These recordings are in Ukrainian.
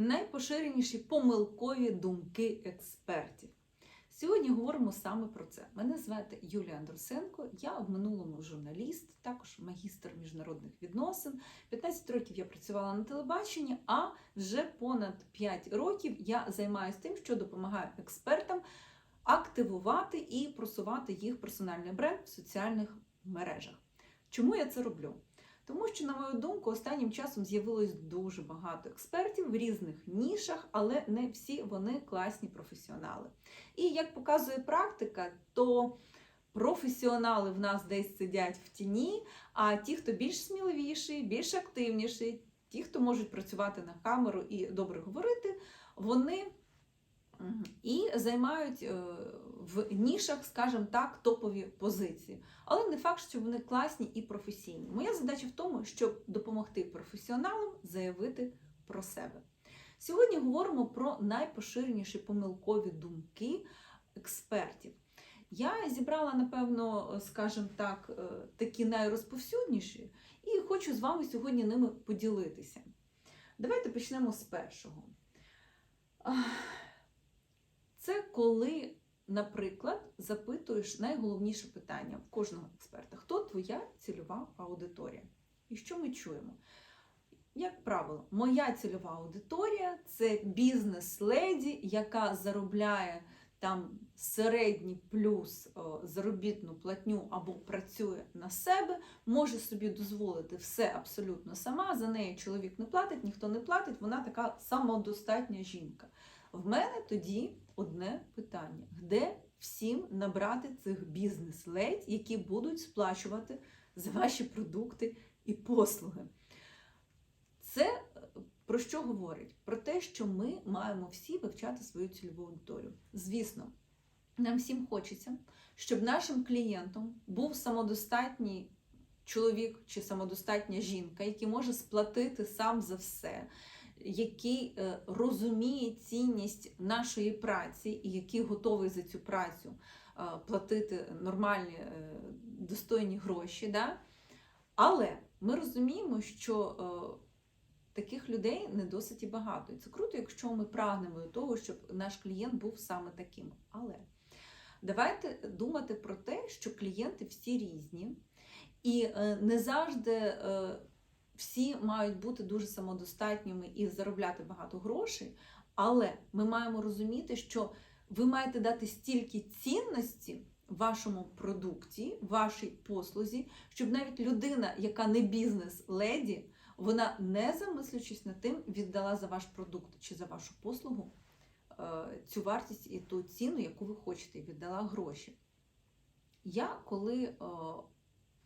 найпоширеніші помилкові думки експертів. Сьогодні говоримо саме про це. Мене звати Юлія Андрусенко, я в минулому журналіст, також магістр міжнародних відносин. 15 років я працювала на телебаченні, а вже понад 5 років я займаюся тим, що допомагаю експертам активувати і просувати їх персональний бренд в соціальних мережах. Чому я це роблю? Тому що, на мою думку, останнім часом з'явилось дуже багато експертів в різних нішах, але не всі вони класні професіонали. І як показує практика, то професіонали в нас десь сидять в тіні, а ті, хто більш сміливіший, більш активніший, ті, хто можуть працювати на камеру і добре говорити, вони І займають е, в нішах, скажімо так, топові позиції. Але не факт, що вони класні і професійні. Моя задача в тому, щоб допомогти професіоналам заявити про себе. Сьогодні говоримо про найпоширеніші помилкові думки експертів. Я зібрала, напевно, скажімо так, е, такі найрозповсюдніші, і хочу з вами сьогодні ними поділитися. Давайте почнемо з першого. Це коли, наприклад, запитуєш найголовніше питання в кожного експерта: хто твоя цільова аудиторія? І що ми чуємо? Як правило, моя цільова аудиторія це бізнес-леді, яка заробляє там середній плюс заробітну платню або працює на себе, може собі дозволити все абсолютно сама. За неї чоловік не платить, ніхто не платить, вона така самодостатня жінка. В мене тоді одне питання: де всім набрати цих бізнес-ледь, які будуть сплачувати за ваші продукти і послуги? Це е, про що говорить? Про те, що ми маємо всі вивчати свою цільову аудиторію. Звісно, нам всім хочеться, щоб нашим клієнтом був самодостатній чоловік чи самодостатня жінка, який може сплатити сам за все який е, розуміє цінність нашої праці і який готовий за цю працю е, платити нормальні е, достойні гроші. Да? Але ми розуміємо, що таких людей не досить і багато. І це круто, якщо ми прагнемо до того, щоб наш клієнт був саме таким. Але давайте думати про те, що клієнти всі різні, і не завжди всі мають бути дуже самодостатніми і заробляти багато грошей, але ми маємо розуміти, що ви маєте дати стільки цінності вашому продукті, вашій послузі, щоб навіть людина, яка не бізнес-леді, вона не замислюючись над тим, віддала за ваш продукт чи за вашу послугу е, цю вартість і ту ціну, яку ви хочете, віддала гроші. Я коли е,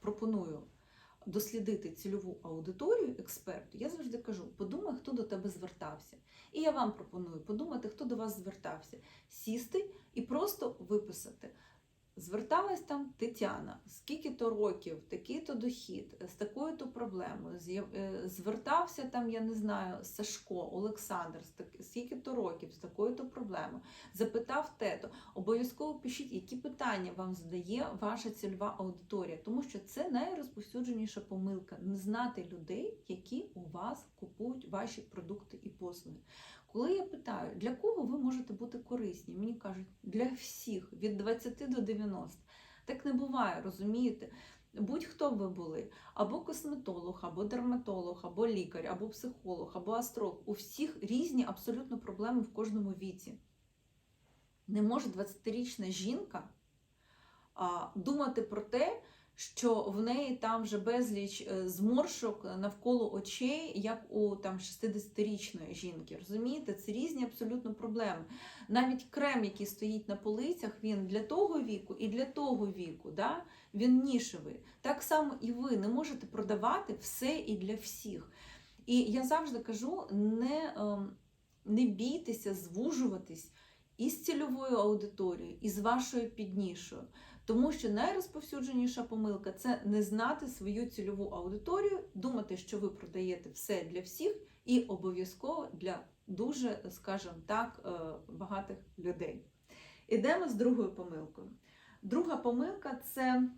пропоную дослідити цільову аудиторію експерту, я завжди кажу: подумай, хто до тебе звертався. І я вам пропоную подумати, хто до вас звертався, сісти і просто виписати. Зверталась там Тетяна, скільки-то років, такий-то дохід, з такою-то проблемою. Е, звертався там, я не знаю, Сашко, Олександр, скільки-то років, з такою-то проблемою. Запитав тето. Обов'язково пишіть, які питання вам задає ваша цільова аудиторія, тому що це найрозповсюдженіша помилка не знати людей, які у вас купують ваші продукти і послуги. Коли я питаю, для кого ви можете бути корисні, мені кажуть, для всіх від 20 до 90. Так не буває, розумієте? Будь-хто ви були, або косметолог, або дерматолог, або лікар, або психолог, або астролог. У всіх різні абсолютно проблеми в кожному віці. Не може 20-річна жінка а, думати про те, що в неї там вже безліч е, зморшок навколо очей, як у там 60-річної жінки. Розумієте, це різні абсолютно проблеми. Навіть крем, який стоїть на полицях, він для того віку і для того віку, да? він нішевий. Так само і ви не можете продавати все і для всіх. І я завжди кажу: не, ем, не бійтеся звужуватись із цільовою аудиторією, і з вашою піднішою. Тому що найрозповсюдженіша помилка це не знати свою цільову аудиторію, думати, що ви продаєте все для всіх і обов'язково для дуже, скажімо так, е, багатих людей. Ідемо з другою помилкою. Друга помилка це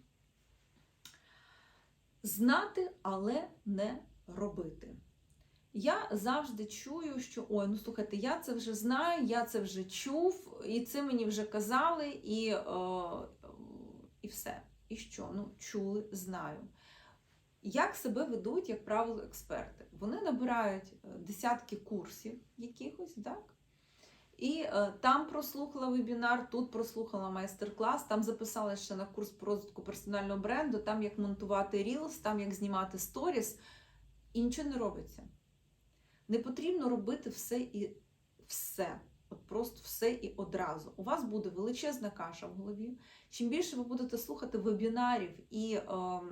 знати, але не робити. Я завжди чую, що ой, ну слухайте, я це вже знаю, я це вже чув, і це мені вже казали, і, е, і все. І що? Ну, чули, знаю. Як себе ведуть, як правило, експерти? Вони набирають е, десятки курсів якихось, так? І е, там прослухала вебінар, тут прослухала майстер-клас, там записала ще на курс по розвитку персонального бренду, там як монтувати Reels, там як знімати сторіс, і нічого не робиться. Не потрібно робити все і все. От просто все і одразу. У вас буде величезна каша в голові. Чим більше ви будете слухати вебінарів і е,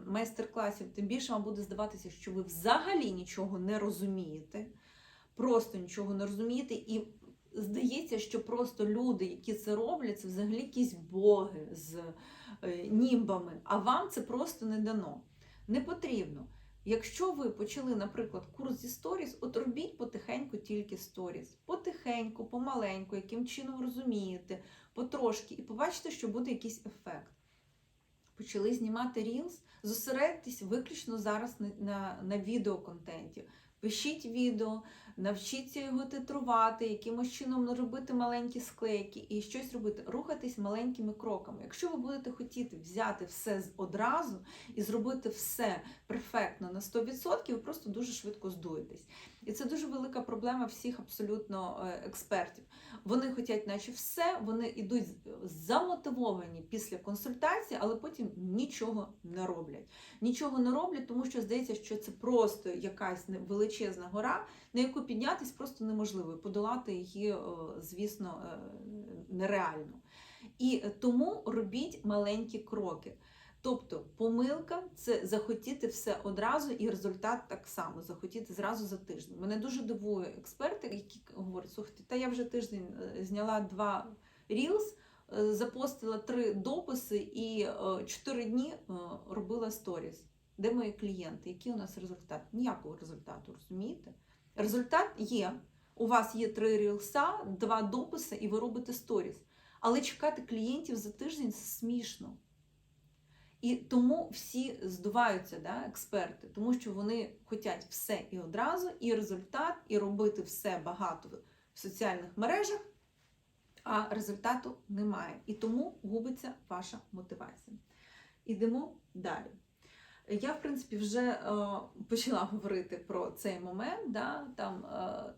майстер-класів, тим більше вам буде здаватися, що ви взагалі нічого не розумієте, просто нічого не розумієте, і здається, що просто люди, які це роблять, це взагалі якісь боги з е, німбами, а вам це просто не дано. Не потрібно. Якщо ви почали, наприклад, курс зі сторіс, от робіть потихеньку тільки сторіс. Потихеньку, помаленьку, яким чином розумієте, потрошки, і побачите, що буде якийсь ефект. Почали знімати Reels, зосередьтесь виключно зараз на, на, на відеоконтенті. Пишіть відео, навчіться його титрувати, якимось чином робити маленькі склейки і щось робити, рухатись маленькими кроками. Якщо ви будете хотіти взяти все одразу і зробити все перфектно на 100%, ви просто дуже швидко здуєтесь. І це дуже велика проблема всіх абсолютно е, експертів. Вони хочуть, наче все, вони йдуть замотивовані після консультації, але потім нічого не роблять. Нічого не роблять, тому що здається, що це просто якась величезна гора, на яку піднятись просто неможливо. і Подолати її, е, звісно, е, нереально. І тому робіть маленькі кроки. Тобто помилка це захотіти все одразу, і результат так само захотіти зразу за тиждень. Мене дуже дивує експерти, які говорять, слухайте, та я вже тиждень е, зняла два е, запостила три дописи і чотири дні робила сторіс. Де мої клієнти? Який у нас результат? Ніякого результату, розумієте? Результат є. У вас є три рілса, два дописи, і ви робите сторіс. Але чекати клієнтів за тиждень смішно. І тому всі здуваються, да, експерти, тому що вони хочуть все і одразу, і результат, і робити все багато в соціальних мережах, а результату немає. І тому губиться ваша мотивація. Ідемо далі. Я, в принципі, вже е, почала говорити про цей момент. Да, там, е,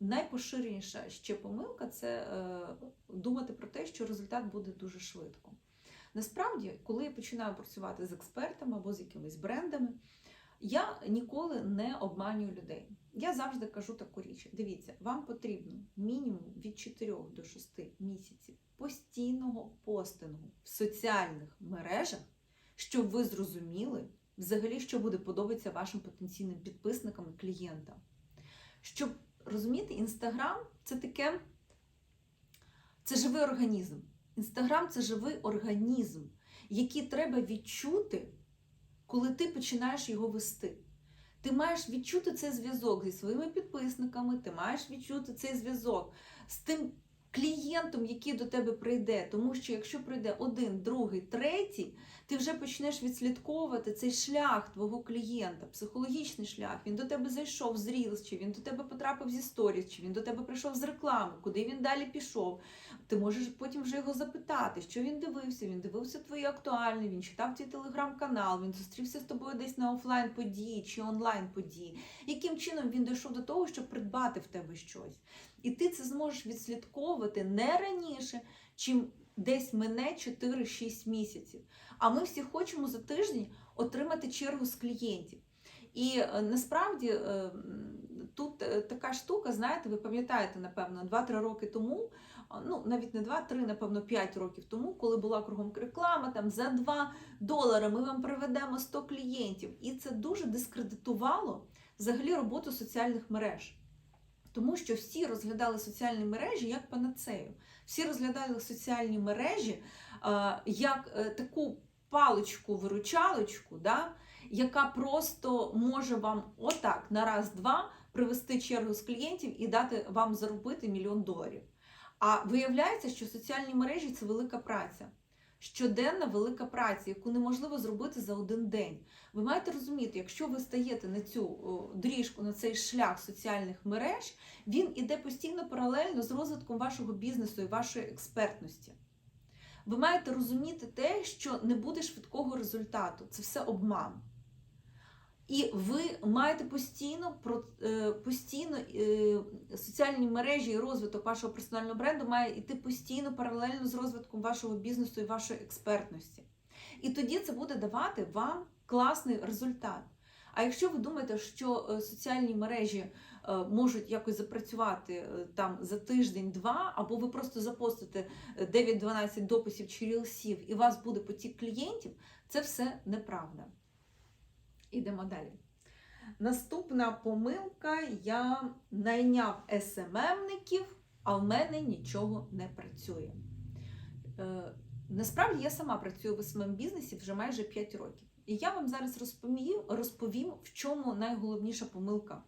найпоширеніша ще помилка це е, думати про те, що результат буде дуже швидко. Насправді, коли я починаю працювати з експертами або з якимись брендами, я ніколи не обманюю людей. Я завжди кажу таку річ: дивіться, вам потрібно мінімум від 4 до 6 місяців постійного постингу в соціальних мережах, щоб ви зрозуміли взагалі, що буде подобатися вашим потенційним підписникам і клієнтам. Щоб розуміти, інстаграм це таке це живий організм. Інстаграм це живий організм, який треба відчути, коли ти починаєш його вести. Ти маєш відчути цей зв'язок зі своїми підписниками, ти маєш відчути цей зв'язок з тим клієнтом, який до тебе прийде. Тому що якщо прийде один, другий, третій, ти вже почнеш відслідковувати цей шлях твого клієнта, психологічний шлях. Він до тебе зайшов з Reels, чи він до тебе потрапив зі сторіс, чи він до тебе прийшов з реклами, куди він далі пішов. Ти можеш потім вже його запитати, що він дивився. Він дивився твої актуальні, він читав твій телеграм-канал, він зустрівся з тобою десь на офлайн події чи онлайн події. Яким чином він дійшов до того, щоб придбати в тебе щось? І ти це зможеш відслідковувати не раніше, чим десь мене 4-6 місяців. А ми всі хочемо за тиждень отримати чергу з клієнтів. І е, насправді е, тут е, така штука, знаєте, ви пам'ятаєте, напевно, 2-3 роки тому, ну навіть не 2-3, напевно, 5 років тому, коли була кругом реклама, там за 2 долари ми вам приведемо 100 клієнтів. І це дуже дискредитувало взагалі роботу соціальних мереж. Тому що всі розглядали соціальні мережі як панацею. Всі розглядали соціальні мережі як е, таку паличку-виручалочку, да, яка просто може вам отак на раз-два привести чергу з клієнтів і дати вам заробити мільйон доларів. А виявляється, що соціальні мережі це велика праця. Щоденна велика праця, яку неможливо зробити за один день. Ви маєте розуміти, якщо ви стаєте на цю доріжку, на цей шлях соціальних мереж, він іде постійно паралельно з розвитком вашого бізнесу і вашої експертності. Ви маєте розуміти те, що не буде швидкого результату. Це все обман. І ви маєте постійно е, постійно е, соціальні мережі і розвиток вашого персонального бренду має йти постійно паралельно з розвитком вашого бізнесу і вашої експертності. І тоді це буде давати вам класний результат. А якщо ви думаєте, що е, соціальні мережі можуть якось запрацювати там за тиждень-два, або ви просто запостите е, 9-12 дописів чи рілсів, і у вас буде потік клієнтів, це все неправда. Ідемо далі. Наступна помилка: я найняв СММників, а в мене нічого не працює. Е, Насправді я сама працюю в СММ бізнесі вже майже 5 років. І я вам зараз розповім, розповім в чому найголовніша помилка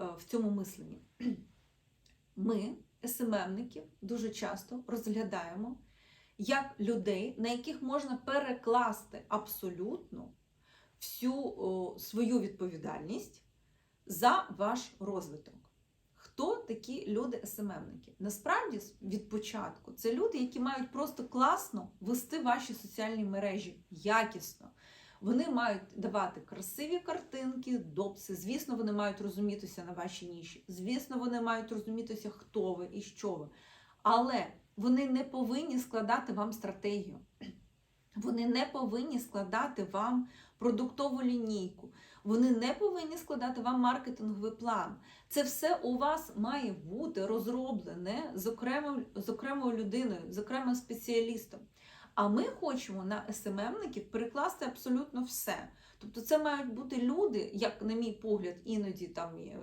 е, в цьому мисленні. Ми, СММники, дуже часто розглядаємо як людей, на яких можна перекласти абсолютно всю свою відповідальність за ваш розвиток. Хто такі люди СММники? Насправді, від початку, це люди, які мають просто класно вести ваші соціальні мережі якісно. Вони мають давати красиві картинки, допси. Звісно, вони мають розумітися на вашій ніші. Звісно, вони мають розумітися, хто ви і що ви. Але вони не повинні складати вам стратегію. Вони не повинні складати вам продуктову лінійку. Вони не повинні складати вам маркетинговий план. Це все у вас має бути розроблене з окремою, з окремою людиною, з окремим спеціалістом. А ми хочемо на СММників перекласти абсолютно все. Тобто це мають бути люди, як, на мій погляд, іноді там е,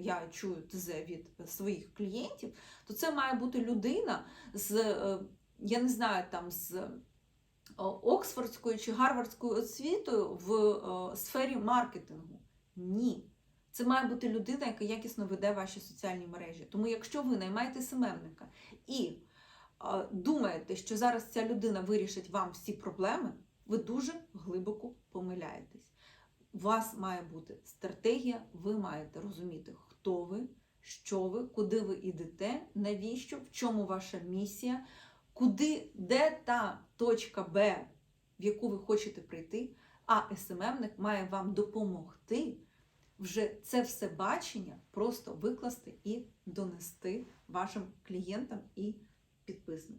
я чую ТЗ від своїх клієнтів, то це має бути людина з, е, я не знаю, там з Оксфордською чи Гарвардською освітою в е, сфері маркетингу. Ні. Це має бути людина, яка якісно веде ваші соціальні мережі. Тому, якщо ви наймаєте СММника і е, думаєте, що зараз ця людина вирішить вам всі проблеми, ви дуже глибоко помиляєтесь. У вас має бути стратегія, ви маєте розуміти, хто ви, що ви, куди ви йдете, навіщо, в чому ваша місія, куди, де та точка Б, в яку ви хочете прийти, а СММник має вам допомогти вже це все бачення просто викласти і донести вашим клієнтам і підписникам.